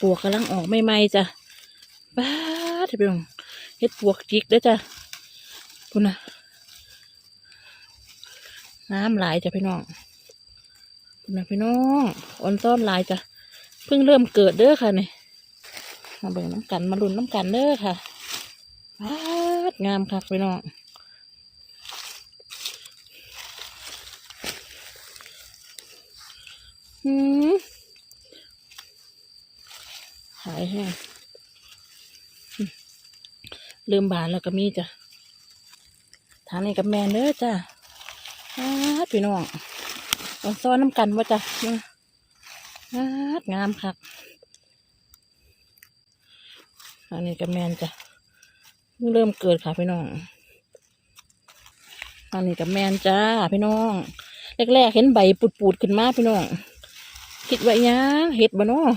ปวกกำลังออกใหม่ๆจ้ะป้าดพี่น้องเฮ็ดปวกจิกเด้อจ้ะพุ่นะน้ำหลายจ้ะพี่น้องพุ่นะพี่น้องอ่อนต้อนหลายจ้ะเพิ่งเริ่มเกิดเด้อค่ะนี่มาเบิ่งน้ำกันมาลุนน้ำกันเด้อค่ะป้างามคักพี่น้องหืม หายแห้งอืมลืมบานแล้วก็มีจ้ะทางนี้กับแมนเด้อจ้ะป้าพี่น้องอ่อนซ้อนน้ำกันว่าจ้ะมาป้างามคักอันนี้ก็แมนจ้ะเริ่มเกิดค่ะพี่น้อง อันนี้ก็แมนจ้าพี่น้อง แรกๆเห็นใบปูดๆขึ้นมาพี่น้อง คิดว่ายังเห็ดบ่เนาะ